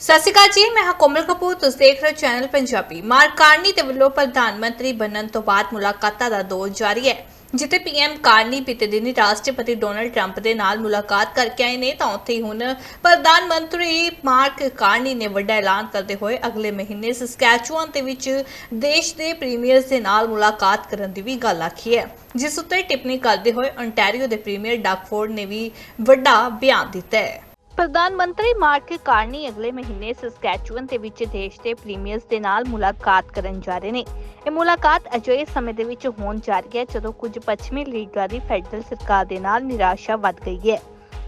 ਸਤਿ ਸ਼੍ਰੀ ਅਕਾਲ ਜੀ, ਮੈਂ ਹਾਂ ਕੋਮਲ ਕਪੂਰ, ਤੁਸੀਂ ਦੇਖ ਰਹੇ ਹੋ ਚੈਨਲ ਪੰਜਾਬੀ। ਮਾਰਕ ਕਾਰਨੀ ਦੇ ਵੱਲੋਂ ਪ੍ਰਧਾਨ ਮੰਤਰੀ ਬਣਨ ਤੋਂ ਬਾਅਦ ਮੁਲਾਕਾਤਾਂ ਦਾ ਦੌਰ ਜਾਰੀ ਹੈ। ਜਿੱਥੇ ਪੀਐਮ ਕਾਰਨੀ ਬੀਤੇ ਦਿਨੀ ਰਾਸ਼ਟਰਪਤੀ ਡੋਨਲਡ ਟਰੰਪ ਦੇ ਨਾਲ ਮੁਲਾਕਾਤ ਕਰਕੇ ਆਏ ਨੇ, ਤਾਂ ਉੱਥੇ ਹੀ ਹੁਣ ਪ੍ਰਧਾਨ ਮੰਤਰੀ ਮਾਰਕ ਕਾਰਨੀ ਨੇ ਵੱਡਾ ਐਲਾਨ ਕਰਦੇ ਹੋਏ ਅਗਲੇ ਮਹੀਨੇ ਸਸਕੈਚੁਆਨ ਦੇ ਵਿੱਚ ਦੇਸ਼ ਦੇ ਪ੍ਰੀਮੀਅਰਸ ਦੇ ਨਾਲ ਮੁਲਾਕਾਤ ਕਰਨ ਦੀ ਵੀ ਗੱਲ ਆਖੀ ਹੈ। ਜਿਸ ਉੱਤੇ ਟਿੱਪਣੀ ਕਰਦੇ ਹੋਏ ontario ਦੇ ਪ੍ਰੀਮੀਅਰ ਡਾਕਫੋਰਡ ਨੇ ਵੀ ਵੱਡਾ ਬਿਆਨ ਦਿੱਤਾ ਹੈ। ਪ੍ਰਧਾਨ ਮੰਤਰੀ ਮਾਰਕ ਕਾਰਨੀ ਅਗਲੇ ਮਹੀਨੇ ਸਸਕੈਚੁਅਨ ਦੇ ਵਿੱਚ ਦੇਸ਼ ਦੇ ਪ੍ਰੀਮੀਅਰਸ ਦੇ ਨਾਲ ਮੁਲਾਕਾਤ ਕਰਨ ਜਾ ਰਹੇ ਨੇ। ਇਹ ਮੁਲਾਕਾਤ ਅਜਿਹੇ ਸਮੇਂ ਦੇ ਵਿੱਚ ਹੋਣ ਜਾ ਰਹੀ ਹੈ ਜਦੋਂ ਕੁਝ ਪੱਛਮੀ ਲੀਡਰਾਂ ਦੀ ਫੈਡਰਲ ਸਰਕਾਰ ਦੇ ਨਾਲ ਨਿਰਾਸ਼ਾ ਵੱਧ ਗਈ ਹੈ।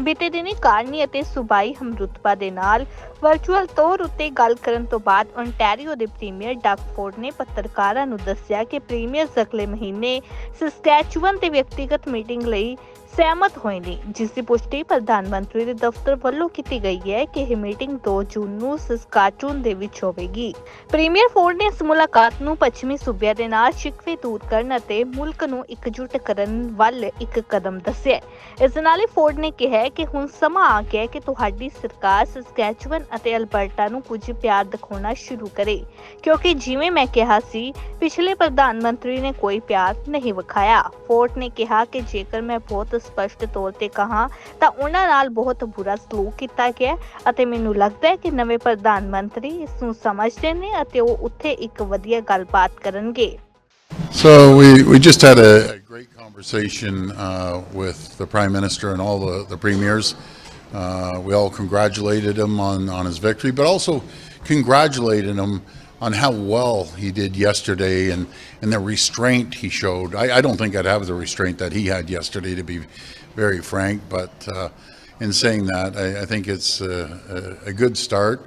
ਬੀਤੇ ਦਿਨੀ ਕਾਰਨੀ ਅਤੇ ਸੁਬਾਈ ਹਮਰੁਤਬਾ ਦੇ ਨਾਲ ਵਰਚੁਅਲ ਤੌਰ ਉੱਤੇ ਗੱਲ ਕਰਨ ਤੋਂ ਬਾਅਦ ontario ਦੇ ਪ੍ਰੀਮੀਅਰ ਡਾਕਫੋਰਡ ਨੇ ਪੱਤਰਕਾਰਾਂ ਨੂੰ ਦੱਸਿਆ ਕਿ ਪ੍ਰੀਮੀਅਰ ਅਗਲੇ ਮਹੀਨੇ ਸਸਕੈਚੁਅਨ ਤੇ ਵਿਅਕਤੀਗਤ ਮੀਟਿੰਗ ਲਈ ਸਹਿਮਤ ਹੋਏ ਨੇ, ਜਿਸ ਦੀ ਪੁਸ਼ਟੀ ਪ੍ਰਧਾਨ ਮੰਤਰੀ ਦੇ ਦਫ਼ਤਰ ਵੱਲੋਂ ਕੀਤੀ ਗਈ ਹੈ ਕਿ ਇਹ ਮੀਟਿੰਗ 2 ਜੂਨ ਨੂੰ ਸਸਕਾਚੂਨ ਦੇ ਵਿੱਚ ਹੋਵੇਗੀ। ਪ੍ਰੀਮੀਅਰ ਫੋਰਡ ਨੇ ਇਸ ਮੁਲਾਕਾਤ ਨੂੰ ਪੱਛਮੀ ਸੂਬਿਆਂ ਦੇ ਨਾਲ ਸ਼ਿਕਵੇ ਦੂਰ ਕਰਨ ਅਤੇ ਮੁਲਕ ਨੂੰ ਇਕਜੁੱਟ ਕਰਨ ਵੱਲ ਇੱਕ ਕਦਮ ਦੱਸਿਆ ਇਸ ਨਾਲ ਹੀ ਫੋਰਡ ਨੇ ਕਿਹਾ ਕਿ ਹੁਣ ਸਮਾਂ ਆ ਗਿਆ ਹੈ ਕਿ ਤੁਹਾਡੀ ਸਰਕਾਰ ਸਸਕੈਚੁਅਨ ਅਤੇ ਅਲਬਰਟਾ ਨੂੰ ਕੁਝ ਪਿਆਰ ਦਿਖਾਉਣਾ ਸ਼ੁਰੂ ਕਰੇ, ਕਿਉਂਕਿ ਜਿਵੇਂ ਮੈਂ ਕਿਹਾ ਸੀ, ਪਿਛਲੇ ਪ੍ਰਧਾਨ ਮੰਤਰੀ ਨੇ ਕੋਈ ਪਿਆਰ ਨਹੀਂ ਵਿਖਾਇਆ। ਫੋਰਡ ਨੇ ਕਿਹਾ ਕਿ ਜੇਕਰ ਮੈਂ ਬਹੁਤ ਸਪਸ਼ਟ ਤੌਰ ਤੇ ਕਹਾ ਤਾਂ ਉਹਨਾਂ ਨਾਲ ਬਹੁਤ ਬੁਰਾ ਸਲੂਕ ਕੀਤਾ ਗਿਆ ਹੈ ਅਤੇ ਮੈਨੂੰ ਲੱਗਦਾ ਹੈ ਕਿ ਨਵੇਂ ਪ੍ਰਧਾਨ ਮੰਤਰੀ ਇਸ ਨੂੰ ਸਮਝਦੇ ਨੇ ਅਤੇ ਉਹ ਉੱਥੇ ਇੱਕ ਵਧੀਆ ਗੱਲਬਾਤ ਕਰਨਗੇ So we, we just had a, a great conversation uh, with the Prime Minister and all the, the premiers. Uh, we all congratulated him on, on his victory, but also congratulated him on how well he did yesterday and, and the restraint he showed. I, I don't think I'd have the restraint that he had yesterday, to be very frank, but uh, in saying that, I, I think it's a, a, a good start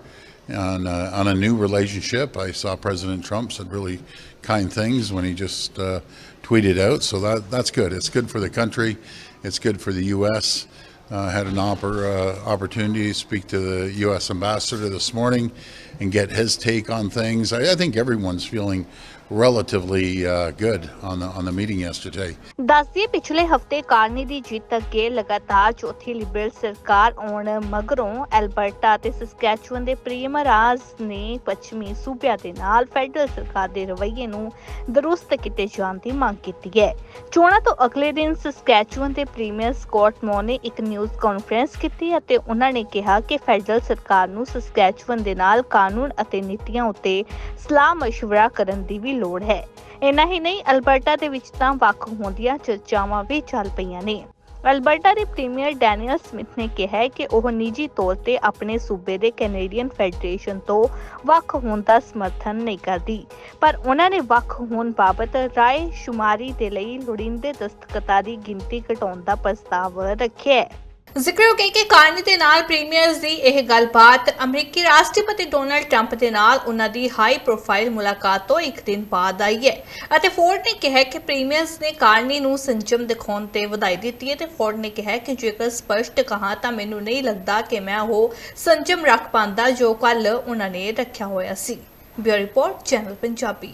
on, uh, on a new relationship. I saw President Trump said really kind things when he just uh, tweeted out, so that that's good. It's good for the country. It's good for the U.S. Uh, had an oppor- uh, opportunity to speak to the U.S. ambassador this morning and get his take on things. I, I think everyone's feeling relatively uh, good on the on the meeting yesterday. ਦੱਸਦੀਏ ਪਿਛਲੇ ਹਫਤੇ Carney ਦੀ ਜਿੱਤ ਅੱਗੇ ਲਗਾਤਾਰ ਚੌਥੀ Liberal ਸਰਕਾਰ ਆਉਣ ਮਗਰੋਂ Alberta ਤੇ ਸਸਕੈਚੁਅਨ ਦੇ ਪ੍ਰੀਮਰਾਜ ਨੇ ਪੱਛਮੀ ਸੂਬਿਆਂ ਦੇ ਨਾਲ ਫੈਡਰਲ ਸਰਕਾਰ ਦੇ ਰਵੱਈਏ ਨੂੰ ਦਰੁਸਤ ਕੀਤੇ ਜਾਣ ਦੀ ਮੰਗ ਕੀਤੀ ਹੈ ਚੋਣਾਂ ਤੋਂ ਅਗਲੇ ਦਿਨ ਸਸਕੈਚੁਅਨ ਦੇ ਪ੍ਰੀਮੀਅਰ ਸਕਾਟ ਮੋ ਨੇ ਇੱਕ ਨਿਊਜ਼ ਕਾਨਫਰੰਸ ਕੀਤੀ ਅਤੇ ਉਹਨਾਂ ਨੇ ਕਿਹਾ ਕਿ ਫੈਡਰਲ ਸਰਕਾਰ ਨੂੰ ਸਸਕੈਚੁਅਨ ਦੇ ਨਾਲ ਕਾਨੂੰਨ ਅਤੇ ਨੀਤੀਆਂ ਉੱਤੇ ਸਲਾਹ مشورہ ਕਰਨ ਦੀ ਵੀ ਲੋੜ ਹੈ ਇੰਨਾ ਹੀ ਨਹੀਂ, ਅਲਬਰਟਾ ਦੇ ਵਿੱਚ ਤਾਂ ਵੱਖ ਹੋਣ ਚਰਚਾਵਾਂ ਵੀ ਚੱਲ ਪਈਆਂ ਨੇ। ਅਲਬਰਟਾ ਦੇ ਪ੍ਰੀਮੀਅਰ ਡੈਨੀਅਲ ਸਮਿਥ ਨੇ ਕਿਹਾ ਹੈ ਕਿ ਉਹ ਨਿੱਜੀ ਤੌਰ ਤੇ ਆਪਣੇ ਸੂਬੇ ਦੇ ਕੈਨੇਡੀਅਨ ਫੈਡਰੇਸ਼ਨ ਤੋਂ ਵੱਖ ਹੋਣ ਦਾ ਸਮਰਥਨ ਨਹੀਂ ਕਰਦੀ, ਪਰ ਉਹਨਾਂ ਨੇ ਵੱਖ ਹੋਣ ਬਾਬਤ ਰਾਏ ਸ਼ੁਮਾਰੀ ਦੇ ਲਈ ਲੋੜੀਂਦੇ ਦਸਤਖਤਾਂ ਦੀ ਗਿਣਤੀ ਘਟਾਉਣ ਦਾ ਪ੍ਰਸਤਾਵ ਰੱਖਿਆ ਹੈ। ਜ਼ਿਕਰ ਹੋ ਗਿਆ ਕਿ ਕਾਰਨੀ ਦੇ ਨਾਲ ਪ੍ਰੀਮੀਅਰਸ ਦੀ ਇਹ ਗੱਲਬਾਤ, ਅਮਰੀਕੀ ਰਾਸ਼ਟਰਪਤੀ ਡੋਨਲਡ ਟਰੰਪ ਦੇ ਨਾਲ ਉਹਨਾਂ ਦੀ ਹਾਈ ਪ੍ਰੋਫਾਈਲ ਮੁਲਾਕਾਤ ਤੋਂ ਇੱਕ ਦਿਨ ਬਾਅਦ ਆਈ ਹੈ। ਅਤੇ ਫੋਰਡ ਨੇ ਕਿਹਾ ਕਿ ਪ੍ਰੀਮੀਅਰਸ ਨੇ ਕਾਰਨੀ ਨੂੰ ਸੰਜਮ ਦਿਖਾਉਣ ਤੇ ਵਧਾਈ ਦਿੱਤੀ ਹੈ ਤੇ ਫੋਰਡ ਨੇ ਕਿਹਾ ਕਿ ਜੇਕਰ ਸਪਸ਼ਟ ਕਹਾ ਤਾਂ ਮੈਨੂੰ ਨਹੀਂ ਲੱਗਦਾ ਕਿ ਮੈਂ ਉਹ ਸੰਜਮ ਰੱਖ ਪਾਉਂਦਾ ਜੋ ਕੱਲ ਉਹਨਾਂ ਨੇ ਰੱਖਿਆ ਹੋਇਆ ਸੀ। Bureau report, channel Punjabi.